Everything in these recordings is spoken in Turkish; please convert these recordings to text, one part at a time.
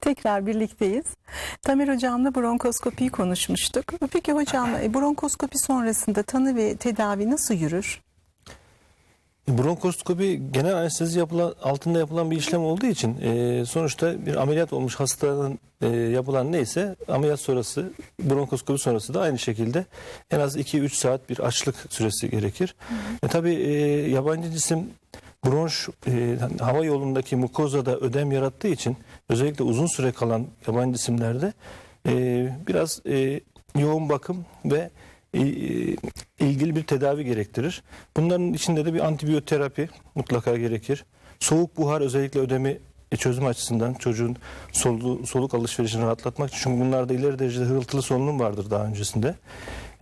Tekrar birlikteyiz. Tamer hocamla bronkoskopiyi konuşmuştuk. Peki hocam e, bronkoskopi sonrasında tanı ve tedavi nasıl yürür? Bronkoskopi genel anestezi yapılan, altında yapılan bir işlem olduğu için e, sonuçta bir ameliyat olmuş hastanın e, yapılan neyse ameliyat sonrası bronkoskopi sonrası da aynı şekilde en az 2-3 saat bir açlık süresi gerekir. E, tabii e, yabancı cisim bronş e, hava yolundaki mukozada ödem yarattığı için özellikle uzun süre kalan yabancı cisimlerde e, biraz e, yoğun bakım ve e, ilgili bir tedavi gerektirir. Bunların içinde de bir antibiyoterapi mutlaka gerekir. Soğuk buhar özellikle ödemi e, çözüm açısından çocuğun solu, soluk alışverişini rahatlatmak için çünkü bunlarda ileri derecede hırıltılı solunum vardır daha öncesinde.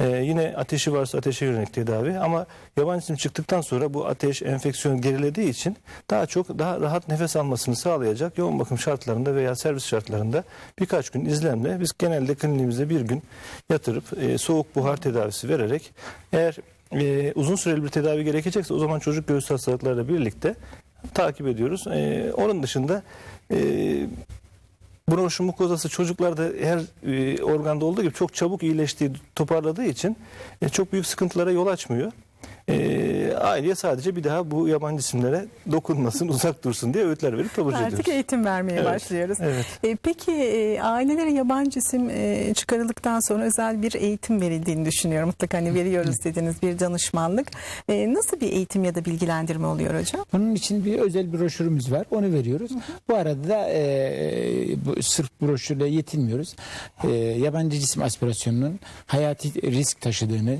Ee, yine ateşi varsa ateşe yönelik tedavi ama yabancı cisim çıktıktan sonra bu ateş enfeksiyon gerilediği için daha çok daha rahat nefes almasını sağlayacak yoğun bakım şartlarında veya servis şartlarında birkaç gün izlemle biz genelde kliniğimizde bir gün yatırıp e, soğuk buhar tedavisi vererek eğer e, uzun süreli bir tedavi gerekecekse o zaman çocuk göğüs hastalıklarıyla birlikte takip ediyoruz. E, onun dışında e, bronşun mukozası çocuklarda her e, organda olduğu gibi çok çabuk iyileştiği, toparladığı için e, çok büyük sıkıntılara yol açmıyor. E, aileye sadece bir daha bu yabancı isimlere dokunmasın, uzak dursun diye öğütler verip taburcu Artık ediyoruz. eğitim vermeye Evet, başlıyoruz. evet. E, peki e, ailelere yabancı isim e, çıkarıldıktan sonra özel bir eğitim verildiğini düşünüyorum. Mutlaka hani veriyoruz dediniz bir danışmanlık. E, nasıl bir eğitim ya da bilgilendirme oluyor hocam? Bunun için bir özel broşürümüz var. Onu veriyoruz. Bu arada da e, bu, sırf broşürle yetinmiyoruz. E, yabancı cisim aspirasyonunun hayati risk taşıdığını,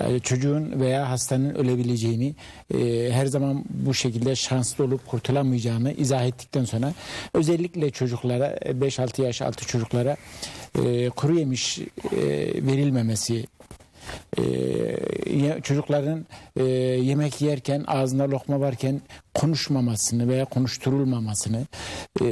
e, çocuğun veya hastanın ölebileceğini, e, her zaman bu şekilde şanslı olup kurtulamayacağını izah ettikten sonra özellikle çocuklara, e, 5-6 yaş altı çocuklara e, kuru yemiş e, verilmemesi ee, çocukların e, yemek yerken ağzında lokma varken konuşmamasını veya konuşturulmamasını e,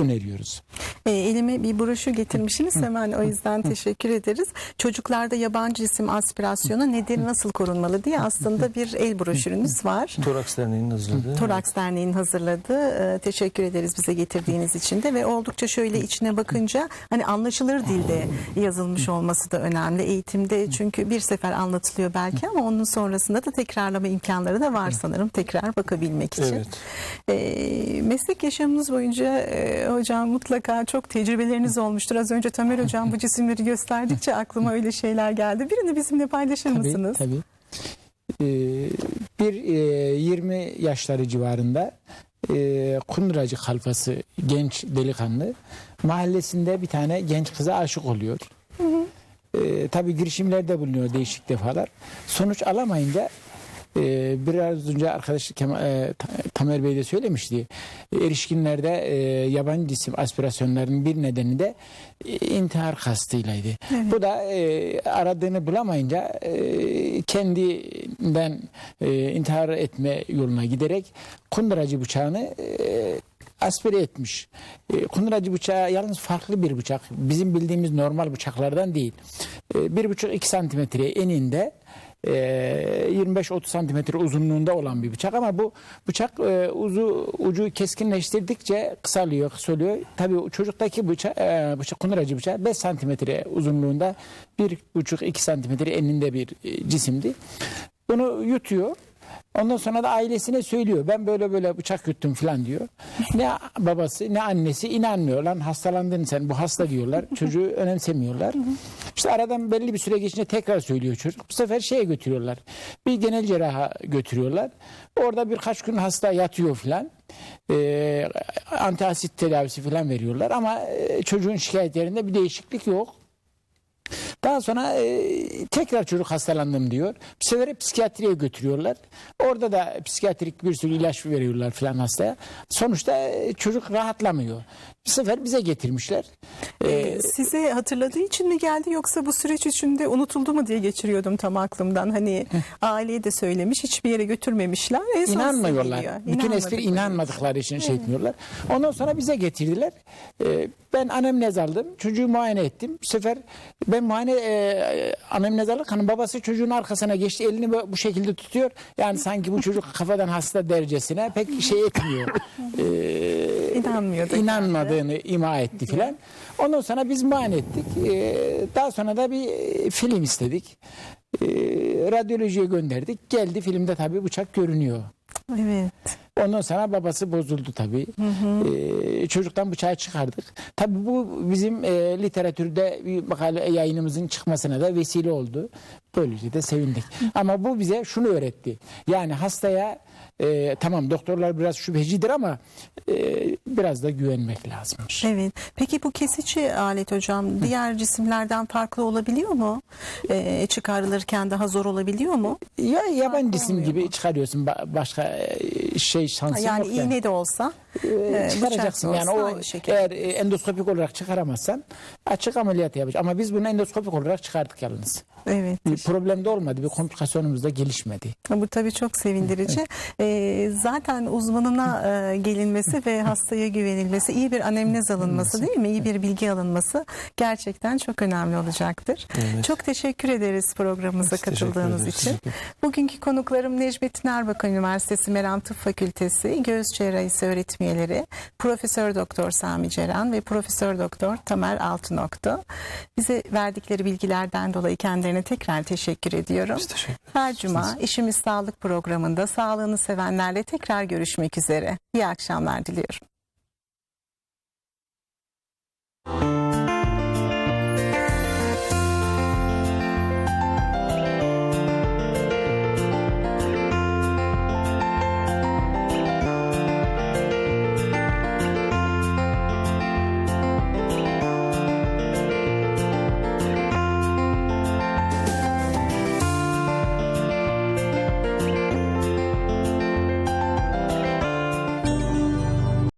öneriyoruz. E, elime bir broşür getirmişsiniz hemen o yüzden teşekkür ederiz. Çocuklarda yabancı isim aspirasyonu nedir, nasıl korunmalı diye aslında bir el broşürünüz var. Toraks Derneği'nin hazırladığı. Toraks Derneği'nin hazırladığı. E, teşekkür ederiz bize getirdiğiniz için de ve oldukça şöyle içine bakınca hani anlaşılır dilde yazılmış olması da önemli. Eğitimde çünkü bir sefer anlatılıyor belki ama onun sonrasında da tekrarlama imkanları da var sanırım tekrar bakabilmek için. Evet. E, meslek yaşamınız boyunca e, hocam mutlaka çok tecrübeleriniz olmuştur. Az önce Tamer hocam bu cisimleri gösterdikçe aklıma öyle şeyler geldi. Birini bizimle paylaşır Tabii, mısınız? tabii. Ee, bir e, 20 yaşları civarında e, Kunduracı kalfası genç delikanlı mahallesinde bir tane genç kıza aşık oluyor. E, tabii girişimlerde bulunuyor değişik defalar. Sonuç alamayınca e, biraz önce arkadaş e, Ta- Tamer Bey de söylemişti. E, Erişkinlerde e, yabancı cisim aspirasyonlarının bir nedeni de e, intihar kastıylaydı. Bu da e, aradığını bulamayınca e, kendinden e, intihar etme yoluna giderek kunduracı bıçağını e, aspire etmiş. E, kunduracı bıçağı yalnız farklı bir bıçak. Bizim bildiğimiz normal bıçaklardan değil. E, bir buçuk iki santimetre eninde e, 25-30 santimetre uzunluğunda olan bir bıçak ama bu bıçak e, uzu ucu keskinleştirdikçe kısalıyor, kısalıyor. Tabii çocuktaki bıçak, e, bıçak kunduracı bıçağı 5 santimetre uzunluğunda, bir buçuk iki santimetre eninde bir e, cisimdi. Bunu yutuyor. Ondan sonra da ailesine söylüyor. Ben böyle böyle bıçak yuttum falan diyor. Ne babası ne annesi inanmıyor. Lan hastalandın sen bu hasta diyorlar. Çocuğu önemsemiyorlar. İşte aradan belli bir süre geçince tekrar söylüyor çocuk. Bu sefer şeye götürüyorlar. Bir genel cerraha götürüyorlar. Orada birkaç gün hasta yatıyor falan. Ee, antiasit tedavisi falan veriyorlar ama e, çocuğun şikayetlerinde bir değişiklik yok. Daha sonra e, tekrar çocuk hastalandım diyor. Bir sefer psikiyatriye götürüyorlar. Orada da psikiyatrik bir sürü ilaç veriyorlar falan hastaya. Sonuçta e, çocuk rahatlamıyor. Bir sefer bize getirmişler. E, Ee, Size hatırladığı için mi geldi yoksa bu süreç içinde unutuldu mu diye geçiriyordum tam aklımdan. Hani aileye de söylemiş hiçbir yere götürmemişler. En son size İnanmıyorlar. geliyor. Bütün espri İnanmadıkları için şey etmiyorlar. Ondan sonra bize getirdiler. Ee, ben anemnez aldım. Çocuğu muayene ettim. Bu sefer ben muayene e, anemnez alırken babası çocuğun arkasına geçti. Elini bu, bu şekilde tutuyor. Yani sanki bu çocuk kafadan hasta derecesine pek şey etmiyor. Ee, İnanmıyordu. inanmadığını ima etti filan. Ondan sonra biz muayene ettik. Ee, daha sonra da bir film istedik. Ee, radyolojiye gönderdik. Geldi filmde tabii bıçak görünüyor. Evet. Ondan sonra babası bozuldu tabii. Ee, çocuktan bıçağı çıkardık. Tabii bu bizim e, literatürde bir makale yayınımızın çıkmasına da vesile oldu. Böylece de sevindik. Ama bu bize şunu öğretti. Yani hastaya e, tamam doktorlar biraz şüphecidir ama e, biraz da güvenmek lazımmış. Evet. Peki bu kesici alet hocam diğer cisimlerden farklı olabiliyor mu? Ee, çıkarılırken daha zor olabiliyor mu? Ya yaban cisim gibi mu? çıkarıyorsun ba- başka e, şey şansın Yani yok. iğne de olsa Ee, e, çıkaracaksın yani o eğer e, endoskopik olarak çıkaramazsan açık ameliyat yapacaksın ama biz bunu endoskopik olarak çıkardık yalnız. Evet. Bir problem de olmadı bir komplikasyonumuz da gelişmedi. Bu tabii çok sevindirici. Ee, zaten uzmanına e, gelinmesi ve hastaya güvenilmesi, iyi bir anemnez alınması değil mi? İyi bir bilgi alınması gerçekten çok önemli olacaktır. Evet. Çok teşekkür ederiz programımıza Biz katıldığınız için. Bugünkü konuklarım Necmettin Erbakan Üniversitesi Meram Tıp Fakültesi Göğüs Cerrahisi öğretim üyeleri Profesör Doktor Sami Ceren ve Profesör Doktor Tamer Altınoktu. Bize verdikleri bilgilerden dolayı kendilerine tekrar teşekkür ediyorum. Biz teşekkür ederiz. Her cuma İşimiz Sağlık programında sağlığını sevenlerle tekrar görüşmek üzere. İyi akşamlar diliyorum.